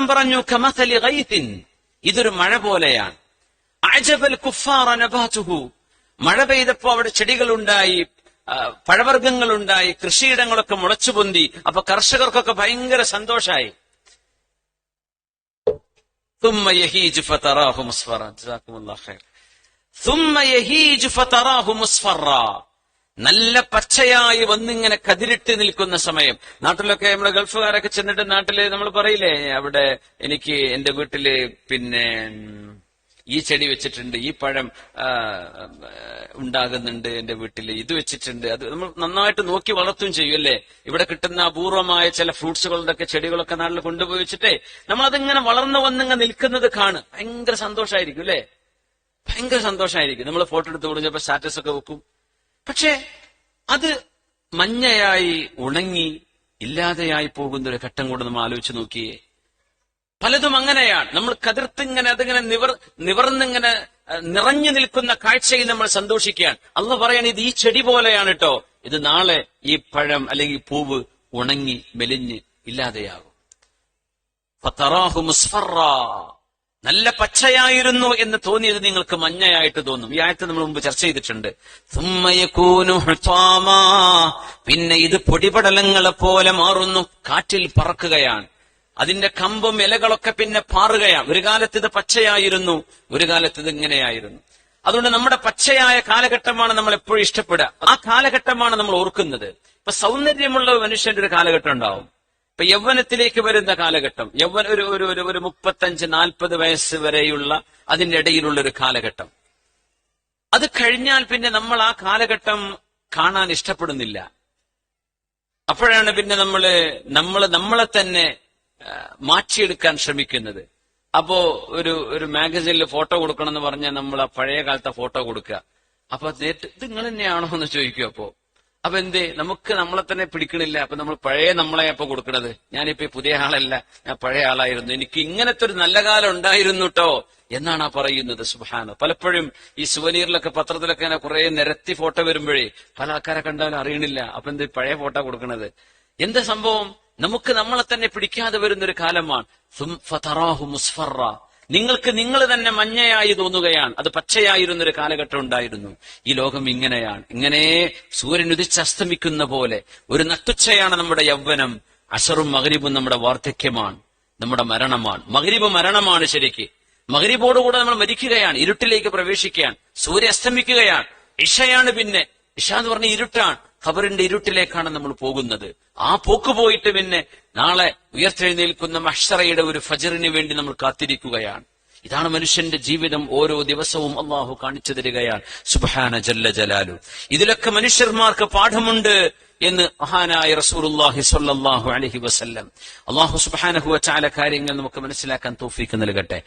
ഖുർആൻ പറഞ്ഞു കമസലി ഗൈസിൻ ഇതൊരു മഴ പോലെയാണ്. അജബൽ കുഫാർ നബാതുഹു മഴ പെയ്തപ്പോ അവിടെ ചെടികളുണ്ടായി പഴവർഗങ്ങളുണ്ടായി കൃഷിയിടങ്ങളൊക്കെ മുളച്ചു പൊന്തി അപ്പൊ കർഷകർക്കൊക്കെ ഭയങ്കര സന്തോഷായി. നല്ല പച്ചയായി വന്നിങ്ങനെ കതിരിട്ട് നിൽക്കുന്ന സമയം. നാട്ടിലൊക്കെ നമ്മുടെ ഗൾഫുകാരൊക്കെ ചെന്നിട്ട് നാട്ടിൽ നമ്മൾ പറയില്ലേ അവിടെ എനിക്ക് എന്റെ വീട്ടിൽ പിന്നെ ഈ ചെടി വെച്ചിട്ടുണ്ട് ഈ പഴം ഉണ്ടാകുന്നുണ്ട് എന്റെ വീട്ടിൽ ഇത് വെച്ചിട്ടുണ്ട്. അത് നമ്മൾ നന്നായിട്ട് നോക്കി വളർത്തുകയും ചെയ്യും അല്ലേ? ഇവിടെ കിട്ടുന്ന അപൂർവമായ ചില ഫ്രൂട്ട്സുകളുടെ ഒക്കെ ചെടികളൊക്കെ നാട്ടിൽ കൊണ്ടുപോയി വെച്ചിട്ടേ നമ്മൾ അതിങ്ങനെ വളർന്നു വന്നിങ്ങനെ നിൽക്കുന്നത് കാണും. ഭയങ്കര സന്തോഷമായിരിക്കും അല്ലേ? ഭയങ്കര സന്തോഷമായിരിക്കും നമ്മൾ ഫോട്ടോ എടുത്ത് കൊടുത്തപ്പോ സ്റ്റാറ്റസ് ഒക്കെ വെക്കും. പക്ഷേ അത് മഞ്ഞയായി ഉണങ്ങി ഇല്ലാതെയായി പോകുന്ന ഒരു ഘട്ടം കൂടെ നമ്മൾ ആലോചിച്ച് നോക്കിയേ. പലതും അങ്ങനെയാണ്. നമ്മൾ കതിർത്തിങ്ങനെ അതിങ്ങനെ നിവർ നിവർന്നിങ്ങനെ നിറഞ്ഞു നിൽക്കുന്ന കാഴ്ചയിൽ നമ്മൾ സന്തോഷിക്കുകയാണ്. അന്ന് പറയാണ് ഇത് ഈ ചെടി പോലെയാണ് കേട്ടോ ഇത് നാളെ ഈ പഴം അല്ലെങ്കിൽ പൂവ് ഉണങ്ങി മെലിഞ്ഞ് ഇല്ലാതെയാകും. നല്ല പച്ചയായിരുന്നു എന്ന് തോന്നിയത് നിങ്ങൾക്ക് മഞ്ഞയായിട്ട് തോന്നും. ഈ ആയത്ത് നമ്മൾ മുമ്പ് ചർച്ച ചെയ്തിട്ടുണ്ട്. പിന്നെ ഇത് പൊടിപടലങ്ങളെ പോലെ മാറുന്നു. കാറ്റിൽ പറക്കുകയാണ്. അതിന്റെ കമ്പും ഇലകളൊക്കെ പിന്നെ പാറുകയാണ്. ഒരു കാലത്ത് ഇത് പച്ചയായിരുന്നു ഒരു കാലത്ത് ഇത് ഇങ്ങനെയായിരുന്നു. അതുകൊണ്ട് നമ്മുടെ പച്ചയായ കാലഘട്ടമാണ് നമ്മൾ എപ്പോഴും ഇഷ്ടപ്പെടുക. ആ കാലഘട്ടമാണ് നമ്മൾ ഓർക്കുന്നത്. ഇപ്പൊ സൗന്ദര്യമുള്ള മനുഷ്യന്റെ ഒരു കാലഘട്ടം ഉണ്ടാവും. ഇപ്പൊ യൗവനത്തിലേക്ക് വരുന്ന കാലഘട്ടം യൗവന ഒരു ഒരു ഒരു ഒരു മുപ്പത്തഞ്ച് നാൽപ്പത് വയസ്സ് വരെയുള്ള അതിന്റെ ഇടയിലുള്ള ഒരു കാലഘട്ടം. അത് കഴിഞ്ഞാൽ പിന്നെ നമ്മൾ ആ കാലഘട്ടം കാണാൻ ഇഷ്ടപ്പെടുന്നില്ല. അപ്പോഴാണ് പിന്നെ നമ്മൾ നമ്മൾ നമ്മളെ തന്നെ മാറ്റിയെടുക്കാൻ ശ്രമിക്കുന്നത്. അപ്പോ ഒരു ഒരു മാഗസീനിൽ ഫോട്ടോ കൊടുക്കണം എന്ന് പറഞ്ഞാൽ നമ്മൾ ആ പഴയ കാലത്തെ ഫോട്ടോ കൊടുക്കുക. അപ്പൊ ഇത് നിങ്ങൾ തന്നെയാണോ എന്ന് ചോദിക്കും അപ്പോ. അപ്പൊ എന്തേ നമുക്ക് നമ്മളെ തന്നെ പിടിക്കണില്ല. അപ്പൊ നമ്മൾ പഴയ നമ്മളെ അപ്പൊ കൊടുക്കണത്. ഞാനിപ്പോ പുതിയ ആളല്ല. ഞാൻ പഴയ ആളായിരുന്നു. എനിക്ക് ഇങ്ങനത്തെ ഒരു നല്ല കാലം ഉണ്ടായിരുന്നു കേട്ടോ എന്നാണ് ആ പറയുന്നത്. സുഹാന പലപ്പോഴും ഈ സുവനീറിലൊക്കെ പത്രത്തിലൊക്കെ ഇങ്ങനെ കുറെ നിരത്തി ഫോട്ടോ വരുമ്പോഴേ പല ആൾക്കാരെ കണ്ടാലും അറിയണില്ല. അപ്പൊ എന്ത് പഴയ ഫോട്ടോ കൊടുക്കണത്? എന്താ സംഭവം? നമുക്ക് നമ്മളെ തന്നെ പിടിക്കാതെ വരുന്ന ഒരു കാലമാണ്. നിങ്ങൾക്ക് നിങ്ങൾ തന്നെ മഞ്ഞയായി തോന്നുകയാണ്. അത് പച്ചയായിരുന്ന ഒരു കാലഘട്ടം ഉണ്ടായിരുന്നു. ഈ ലോകം ഇങ്ങനെയാണ്. ഇങ്ങനെ സൂര്യൻ ഉദിച്ചസ്തമിക്കുന്ന പോലെ ഒരു നട്ടുച്ചയാണ് നമ്മുടെ യൗവനം. അസറും മകരിബും നമ്മുടെ വാർദ്ധക്യമാണ്. നമ്മുടെ മരണമാണ്. മകരിബ് മരണമാണ് ശരിക്ക്. മകരിബോടുകൂടെ നമ്മൾ മരിക്കുകയാണ്. ഇരുട്ടിലേക്ക് പ്രവേശിക്കുകയാണ്. സൂര്യ അസ്തമിക്കുകയാണ്. ഇഷയാണ് പിന്നെ. ഇഷ എന്ന് പറഞ്ഞ ഇരുട്ടാണ്. ഖബറിന്റെ ഇരുട്ടിലേക്കാണ് നമ്മൾ പോകുന്നത്. ആ പോക്ക് പോയിട്ട് പിന്നെ നാളെ ഉയർത്തെഴുന്നേൽക്കുന്ന മഷറയുടെ ഒരു ഫജറിന് വേണ്ടി നമ്മൾ കാത്തിരിക്കുകയാണ്. ഇതാണ് മനുഷ്യന്റെ ജീവിതം ഓരോ ദിവസവും അള്ളാഹു കാണിച്ചു തരികയാണ്. സുബാന ജല്ല ജലാലു. ഇതിലൊക്കെ മനുഷ്യന്മാർക്ക് പാഠമുണ്ട് എന്ന് മഹാനായ റസൂലുള്ളാഹി സ്വല്ലല്ലാഹു അലൈഹി വസല്ലം. അള്ളാഹു സുബ്ഹാനഹു വതആല കാര്യങ്ങൾ നമുക്ക് മനസ്സിലാക്കാൻ തൗഫീക്ക് നൽകട്ടെ.